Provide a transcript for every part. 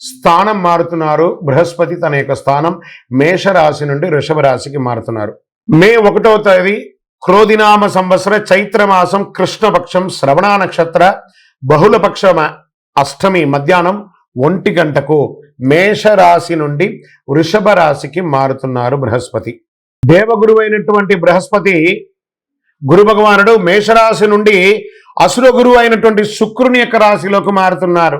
స్థానం మారుతున్నారు. బృహస్పతి తన యొక్క స్థానం మేషరాశి నుండి వృషభ రాశికి మారుతున్నారు. మే ఒకటవ తేదీ క్రోధినామ సంవత్సర చైత్రమాసం కృష్ణపక్షం శ్రవణ నక్షత్ర బహుళపక్ష అష్టమి మధ్యాహ్నం ఒంటి గంటకు మేషరాశి నుండి వృషభ రాశికి మారుతున్నారు బృహస్పతి. దేవగురువైనటువంటి అయినటువంటి బృహస్పతి గురు భగవానుడు మేషరాశి నుండి అసుర గురువు అయినటువంటి శుక్రుని యొక్క రాశిలోకి మారుతున్నారు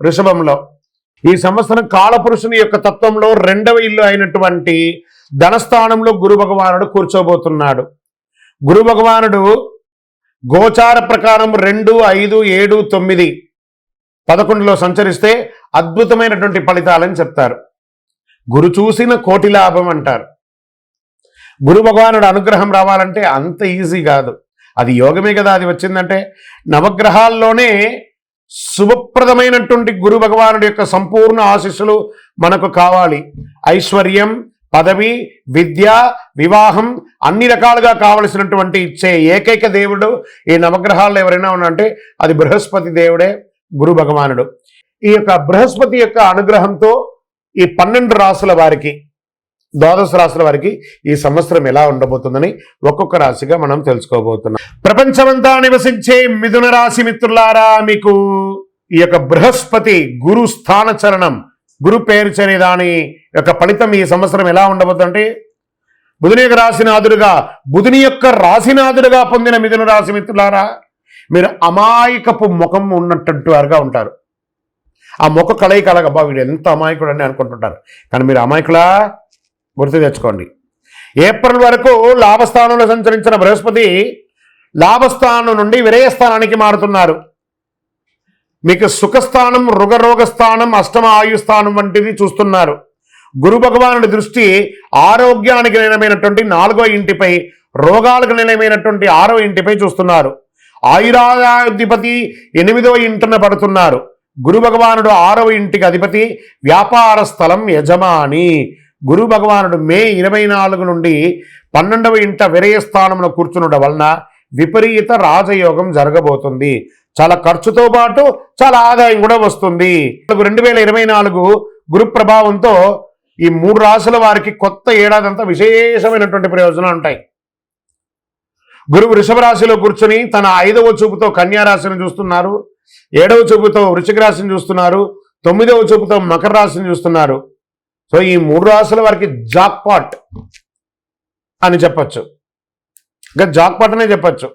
వృషభంలో. ఈ సంవత్సరం కాలపురుషుని యొక్క తత్వంలో రెండవ ఇల్లు అయినటువంటి ధనస్థానంలో గురు భగవానుడు కూర్చోబోతున్నాడు. గురు భగవానుడు గోచార ప్రకారం రెండు ఐదు ఏడు తొమ్మిది పదకొండులో సంచరిస్తే అద్భుతమైనటువంటి ఫలితాలని చెప్తారు. గురు చూసిన కోటి లాభం అంటారు. గురు భగవానుడు అనుగ్రహం రావాలంటే అంత ఈజీ కాదు. అది యోగమే కదా అది వచ్చిందంటే నవగ్రహాల్లోనే శుభప్రదమైనటువంటి గురు భగవానుడి యొక్క సంపూర్ణ ఆశీస్సులు మనకు కావాలి. ఐశ్వర్యం పదవి విద్య వివాహం అన్ని రకాలుగా కావలసినటువంటి ఇచ్చే ఏకైక దేవుడు ఈ నవగ్రహాల్లో ఎవరైనా ఉన్నారంటే అది బృహస్పతి దేవుడే గురు భగవానుడు. ఈ యొక్క బృహస్పతి యొక్క అనుగ్రహంతో ఈ పన్నెండు రాసుల వారికి ద్వాదశ రాశుల వారికి ఈ సంవత్సరం ఎలా ఉండబోతుందని ఒక్కొక్క రాశిగా మనం తెలుసుకోబోతున్నాం. ప్రపంచమంతా నివసించే మిథున రాశి మిత్రులారా మీకు ఈ యొక్క బృహస్పతి గురు స్థాన చలనం గురు పేర్చనే దాని యొక్క ఫలితం ఈ సంవత్సరం ఎలా ఉండబోతుందంటే బుధుని యొక్క రాశినాథుడుగా బుధుని యొక్క రాశినాథుడుగా పొందిన మిథున రాశి మిత్రులారా మీరు అమాయకపు ముఖం ఉన్నట్టు వారుగా ఉంటారు. ఆ ముఖ కలయిక అలాగ వీడు ఎంత అమాయకుడు అని అనుకుంటుంటారు. కానీ మీరు అమాయకులా? గుర్తు తెచ్చుకోండి. ఏప్రిల్ వరకు లాభస్థానంలో సంచరించిన బృహస్పతి లాభస్థానం నుండి విరయస్థానానికి మారుతున్నారు. మీకు సుఖస్థానం రుగరోగ స్థానం అష్టమ ఆయుస్థానం వంటిది చూస్తున్నారు. గురు భగవానుడి దృష్టి ఆరోగ్యానికి నిలమైనటువంటి నాలుగో ఇంటిపై రోగాలకు నిలమైనటువంటి ఆరో ఇంటిపై చూస్తున్నారు. ఆయురాధిపతి ఎనిమిదో ఇంటిన పడుతున్నారు. గురు భగవానుడు ఆరవ ఇంటికి అధిపతి వ్యాపార స్థలం యజమాని. గురు భగవానుడు మే ఇరవై నాలుగు నుండి పన్నెండవ ఇంట విరయ స్థానంలో కూర్చునడం వలన విపరీత రాజయోగం జరగబోతుంది. చాలా ఖర్చుతో పాటు చాలా ఆదాయం కూడా వస్తుంది. రెండు వేల ఇరవై నాలుగు గురు ప్రభావంతో ఈ మూడు రాసుల వారికి కొత్త ఏడాదంతా విశేషమైనటువంటి ప్రయోజనాలు ఉంటాయి. గురువు వృషభ రాశిలో కూర్చొని తన ఐదవ చూపుతో కన్యా రాశిని చూస్తున్నారు. ఏడవ చూపుతో వృషిక రాశిని చూస్తున్నారు. తొమ్మిదవ చూపుతో మకర రాశిని చూస్తున్నారు. సో ఈ మూడు రాశుల వారికి జాక్పాట్ అని చెప్పచ్చు. ఇంకా జాక్పాట్ అనే చెప్పచ్చు.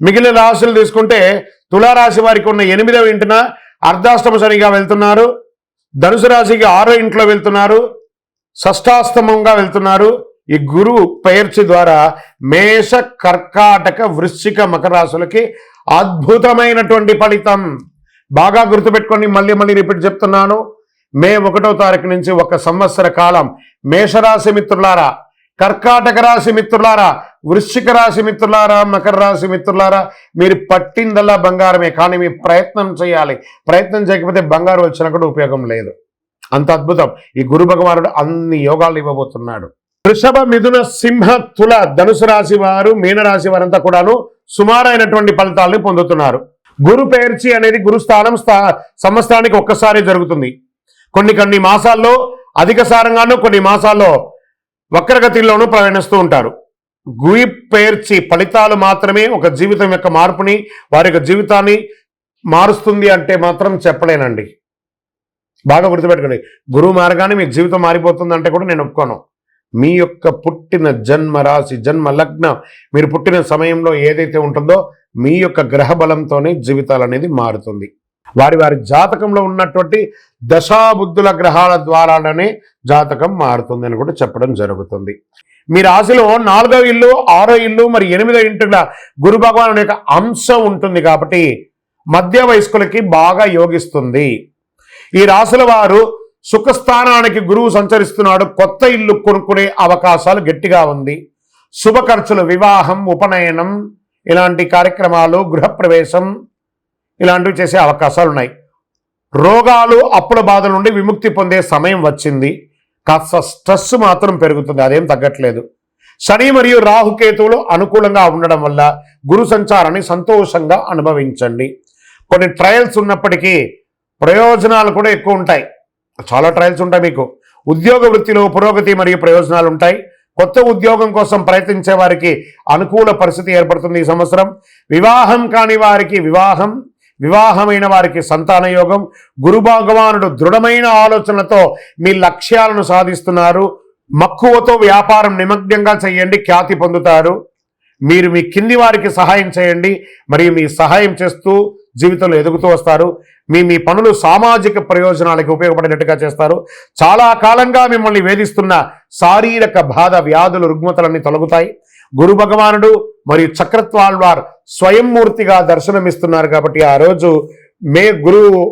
మిగిలిన రాశులు తీసుకుంటే తులారాశి వారికి ఉన్న ఎనిమిదవ ఇంటిన అర్ధాష్టమ శనిగా వెళ్తున్నారు. ధనుసు రాశికి ఆరో ఇంట్లో వెళ్తున్నారు. షష్టాస్తమంగా వెళ్తున్నారు. ఈ గురు పెయర్చి ద్వారా మేష కర్కాటక వృశ్చిక మకర రాశులకి అద్భుతమైనటువంటి ఫలితం. బాగా గుర్తుపెట్టుకొని మళ్ళీ మళ్ళీ రిపీట్ చెప్తున్నాను. మే ఒకటో తారీఖు నుంచి ఒక సంవత్సర కాలం మేషరాశి మిత్రులారా కర్కాటక రాశి మిత్రులారా వృశ్చిక రాశి మిత్రులారా మకర రాశి మిత్రులారా మీరు పట్టిందల్లా బంగారమే కానీ మీ ప్రయత్నం చేయాలి. ప్రయత్నం చేయకపోతే బంగారం వచ్చినా కూడా ఉపయోగం లేదు. అంత అద్భుతం. ఈ గురు భగవానుడు అన్ని యోగాలు ఇవ్వబోతున్నాడు. వృషభ మిథున సింహ తుల ధనుసు రాశి వారు మీనరాశి వారంతా కూడాను సుమారైనటువంటి ఫలితాలను పొందుతున్నారు. గురు పేర్చి అనేది గురుస్థానం స్థా సంవత్సరానికి ఒక్కసారి జరుగుతుంది. కొన్ని కొన్ని మాసాల్లో అధిక సారంగానూ కొన్ని మాసాల్లో వక్రగతిలోనూ ప్రయాణిస్తూ ఉంటారు. గురి పేర్చి ఫలితాలు మాత్రమే ఒక జీవితం యొక్క మార్పుని వారి యొక్క జీవితాన్ని మారుస్తుంది అంటే మాత్రం చెప్పలేనండి. బాగా గుర్తుపెట్టుకోండి. గురువు మారగానే మీ జీవితం మారిపోతుంది అంటే కూడా నేను ఒప్పుకోను. మీ యొక్క పుట్టిన జన్మ రాశి జన్మ లగ్నం మీరు పుట్టిన సమయంలో ఏదైతే ఉంటుందో మీ యొక్క గ్రహ బలంతోనే జీవితాలు అనేది మారుతుంది. వారి వారి జాతకంలో ఉన్నటువంటి దశాబుద్ధుల గ్రహాల ద్వారానే జాతకం మారుతుంది అని కూడా చెప్పడం జరుగుతుంది. మీ రాశిలో నాలుగో ఇల్లు ఆరో ఇల్లు మరి ఎనిమిదో ఇంటిల గురు భగవాను యొక్క అంశం ఉంటుంది కాబట్టి మధ్య వయస్కులకి బాగా యోగిస్తుంది. ఈ రాశుల వారు సుఖస్థానానికి గురువు సంచరిస్తున్నాడు కొత్త ఇల్లు కొనుక్కునే అవకాశాలు గట్టిగా ఉంది. శుభ ఖర్చులు వివాహం ఉపనయనం ఇలాంటి కార్యక్రమాలు గృహప్రవేశం ఇలాంటివి చేసే అవకాశాలు ఉన్నాయి. రోగాలు అప్పుల బాధ నుండి విముక్తి పొందే సమయం వచ్చింది. కాస్త స్ట్రెస్ మాత్రం పెరుగుతుంది అదేం తగ్గట్లేదు. శని మరియు రాహుకేతువులు అనుకూలంగా ఉండడం వల్ల గురు సంచారాన్ని సంతోషంగా అనుభవించండి. కొన్ని ట్రయల్స్ ఉన్నప్పటికీ ప్రయోజనాలు కూడా ఎక్కువ ఉంటాయి. చాలా ట్రయల్స్ ఉంటాయి మీకు. ఉద్యోగ వృత్తిలో పురోగతి మరియు ప్రయోజనాలు ఉంటాయి. కొత్త ఉద్యోగం కోసం ప్రయత్నించే వారికి అనుకూల పరిస్థితి ఏర్పడుతుంది ఈ సంవత్సరం. వివాహం కాని వారికి వివాహం వివాహమైన వారికి సంతాన యోగం గురు భగవానుడు దృఢమైన ఆలోచనలతో మీ లక్ష్యాలను సాధిస్తున్నారు. మక్కువతో వ్యాపారం నిమగ్నంగా చేయండి ఖ్యాతి పొందుతారు. మీరు మీ కింది వారికి సహాయం చేయండి మరియు మీ సహాయం చేస్తూ జీవితంలో ఎదుగుతూ వస్తారు. మీ మీ పనులు సామాజిక ప్రయోజనాలకు ఉపయోగపడేటట్టుగా చేస్తారు. చాలా కాలంగా మిమ్మల్ని వేధిస్తున్న శారీరక బాధ వ్యాధులు రుగ్మతలన్నీ తొలగుతాయి. గురు భగవానుడు మరియు చక్రత్వాల్వార్ స్వయంమూర్తిగా దర్శనమిస్తున్నారు కాబట్టి ఆ రోజు మే గురువు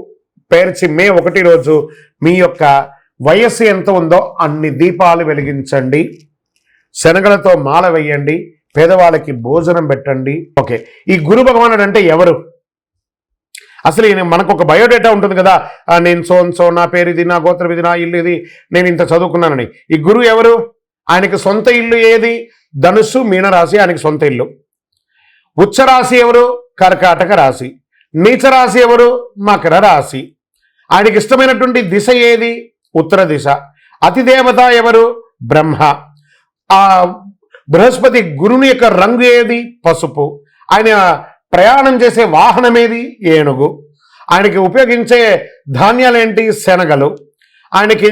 పేర్చి మే ఒకటి రోజు మీ యొక్క వయస్సు ఎంత ఉందో అన్ని దీపాలు వెలిగించండి. శనగలతో మాల వేయండి. పేదవాళ్ళకి భోజనం పెట్టండి. ఓకే. ఈ గురు భగవానుడు అంటే ఎవరు? అసలు ఈయన మనకు ఒక బయోడేటా ఉంటుంది కదా. నేను సోన్ సో నా పేరు ఇది నా గోత్రం ఇది నా ఇల్లు ఇది నేను ఇంత చదువుకున్నానని. ఈ గురువు ఎవరు? ఆయనకి సొంత ఇల్లు ఏది? ధనుస్సు మీనరాశి ఆయనకి సొంత ఇల్లు. ఉచ్చరాశి ఎవరు? కర్కాటక రాశి. నీచరాశి ఎవరు? మకర రాశి. ఆయనకి ఇష్టమైనటువంటి దిశ ఏది? ఉత్తర దిశ. అతిదేవత ఎవరు? బ్రహ్మ. ఆ బృహస్పతి గురుని యొక్క రంగు ఏది? పసుపు. ఆయన ప్రయాణం చేసే వాహనం ఏది? ఏనుగు. ఆయనకి ఉపయోగించే ధాన్యాలేంటి శనగలు. ఆయనకి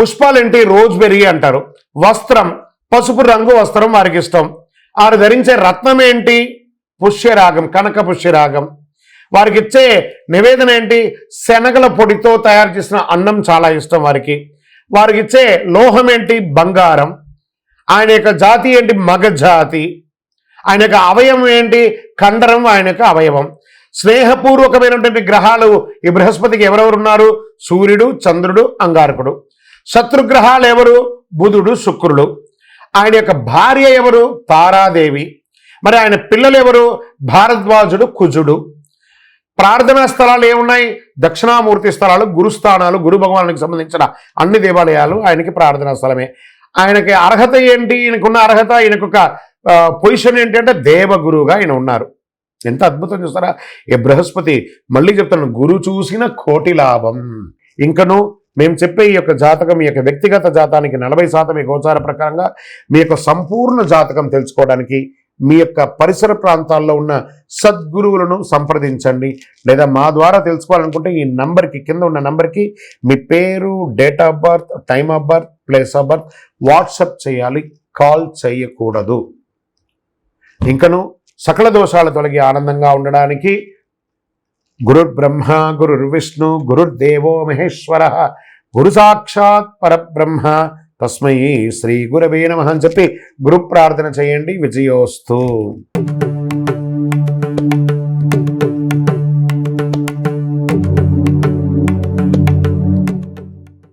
ఇచ్చే పుష్పాలేంటి రోజ్బెర్రీ అంటారు. వస్త్రం పసుపు రంగు వస్త్రం వారికి ఇష్టం. వారు ధరించే రత్నం ఏంటి? పుష్యరాగం కనక పుష్యరాగం. వారికి ఇచ్చే నివేదన ఏంటి? శనగల పొడితో తయారు చేసిన అన్నం చాలా ఇష్టం వారికి. వారికి ఇచ్చే లోహం ఏంటి? బంగారం. ఆయన యొక్క జాతి ఏంటి? మగ జాతి. ఆయన యొక్క అవయవం ఏంటి? కండరం ఆయన యొక్క అవయవం. స్నేహపూర్వకమైనటువంటి గ్రహాలు ఈ బృహస్పతికి ఎవరెవరు ఉన్నారు సూర్యుడు చంద్రుడు అంగారకుడు. శత్రుగ్రహాలు ఎవరు? బుధుడు శుక్రుడు. ఆయన యొక్క భార్య ఎవరు? తారాదేవి. మరి ఆయన పిల్లలు ఎవరు? భారద్వాజుడు కుజుడు. ప్రార్థనా స్థలాలు ఏమున్నాయి? దక్షిణామూర్తి స్థలాలు గురుస్థానాలు గురు భగవానికి సంబంధించిన అన్ని దేవాలయాలు ఆయనకి ప్రార్థనా స్థలమే. ఆయనకి అర్హత ఏంటి? ఈయనకున్న అర్హత ఈయనకొక పొజిషన్ ఏంటి అంటే దేవగురువుగా ఆయన ఉన్నారు. ఎంత అద్భుతం చూస్తారా? ఈ బృహస్పతి మళ్ళీ చెప్తాను గురు చూసిన కోటి లాభం. ఇంకను మేము చెప్పే ఈ యొక్క జాతకం ఈ యొక్క వ్యక్తిగత జాతానికి నలభై శాతం ఈ గోచార ప్రకారంగా మీ యొక్క సంపూర్ణ జాతకం తెలుసుకోవడానికి మీ యొక్క పరిసర ప్రాంతాల్లో ఉన్న సద్గురువులను సంప్రదించండి. లేదా మా ద్వారా తెలుసుకోవాలనుకుంటే ఈ నంబర్కి కింద ఉన్న నంబర్కి మీ పేరు date of birth time of birth place of birth WhatsApp చేయాలి. కాల్ చేయకూడదు. ఇంకను సకల దోషాలు తొలగి ఆనందంగా ఉండడానికి గురుర్బ్రహ్మ గురుర్విష్ణు గురుర్దేవో మహేశ్వర గురు సాక్షాత్ పరబ్రహ్మ. తస్మై శ్రీ గురవే నమ అని చెప్పి గురు ప్రార్థన చేయండి విజయోస్తు.